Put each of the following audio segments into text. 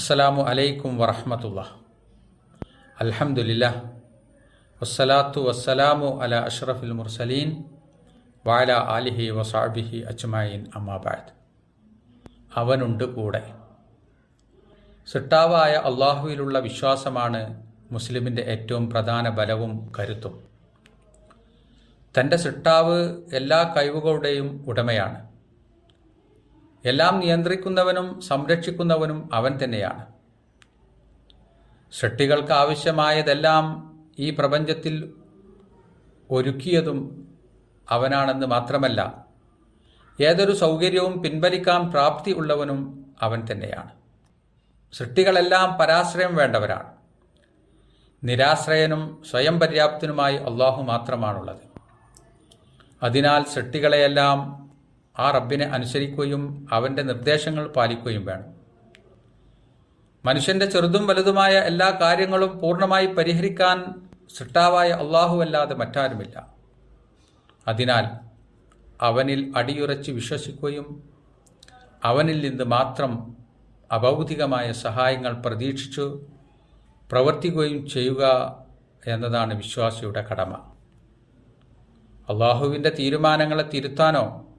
അസ്സലാമു അലൈക്കും വറഹമത്തുള്ള. അൽഹംദുലില്ല വസ്സലാത്തു വസ്സലാമു അല അഷ്റഫുൽ മുർസലീൻ വാല ആലിഹി വസാബിഹി അജ്മായിൻ അമ്മാബാദ് അവനുണ്ട് കൂടെ. സിട്ടാവായ അള്ളാഹുവിലുള്ള വിശ്വാസമാണ് മുസ്ലിമിന്റെ ഏറ്റവും പ്രധാന ബലവും കരുത്തും. തന്റെ സിട്ടാവ് എല്ലാ കഴിവുകളുടെയും ഉടമയാണ്. എല്ലാം നിയന്ത്രിക്കുന്നവനും സംരക്ഷിക്കുന്നവനും അവൻ തന്നെയാണ്. സൃഷ്ടികൾക്ക് ആവശ്യമായതെല്ലാം ഈ പ്രപഞ്ചത്തിൽ ഒരുക്കിയതും അവനാണെന്ന് മാത്രമല്ല ഏതൊരു സൗകര്യവും പിൻവലിക്കാൻ പ്രാപ്തി ഉള്ളവനും അവൻ തന്നെയാണ്. സൃഷ്ടികളെല്ലാം പരാശ്രയം വേണ്ടവരാണ്. നിരാശ്രയനും സ്വയം പര്യാപ്തനുമായി അള്ളാഹു മാത്രമാണുള്ളത്. അതിനാൽ സൃഷ്ടികളെയെല്ലാം ആ റബ്ബിനെ അനുസരിക്കുകയും അവന്റെ നിർദ്ദേശങ്ങൾ പാലിക്കുകയും വേണം. മനുഷ്യന്റെ ചെറുതും വലുതുമായ എല്ലാ കാര്യങ്ങളും പൂർണമായി പരിഹരിക്കാൻ സൃഷ്ടാവായ അള്ളാഹുവല്ലാതെ മറ്റാരുമില്ല. അതിനാൽ അവനിൽ അടിയുറച്ച് വിശ്വസിക്കുകയും അവനിൽ നിന്ന് മാത്രം അഭൗതികമായ സഹായങ്ങൾ പ്രതീക്ഷിച്ചു പ്രവർത്തിക്കുകയും ചെയ്യുക എന്നതാണ് വിശ്വാസിയുടെ കടമ. അള്ളാഹുവിന്റെ തീരുമാനങ്ങളെ തിരുത്താനോ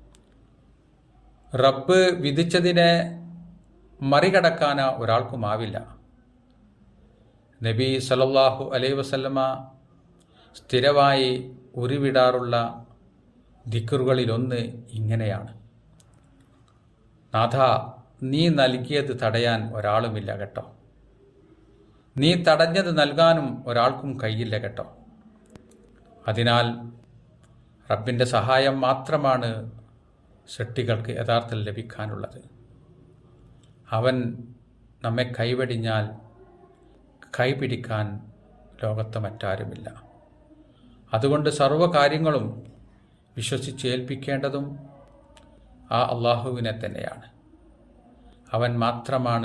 റബ്ബ് വിധിച്ചതിനെ മറികടക്കാൻ ഒരാൾക്കുമാവില്ല. നബി സലല്ലാഹു അലൈ വസല്ലമ സ്ഥിരമായി ഉരുവിടാറുള്ള ദിക്കറുകളിലൊന്ന് ഇങ്ങനെയാണ്. നാഥ നീ നൽകിയത് തടയാൻ ഒരാളുമില്ല കേട്ടോ. നീ തടഞ്ഞത് നൽകാനും ഒരാൾക്കും കഴിയില്ല കേട്ടോ. അതിനാൽ റബ്ബിന്റെ സഹായം മാത്രമാണ് സൃഷ്ടികൾക്ക് യഥാർത്ഥത്തിൽ ലഭിക്കാനുള്ളത്. അവൻ നമ്മെ കൈവടിഞ്ഞാൽ കൈപിടിക്കാൻ ലോകത്ത് മറ്റാരുമില്ല അതുകൊണ്ട് സർവകാര്യങ്ങളും വിശ്വസിച്ച് വിശ്വസിച്ചേൽപ്പിക്കേണ്ടതും ആ അള്ളാഹുവിനെ തന്നെയാണ് അവൻ മാത്രമാണ്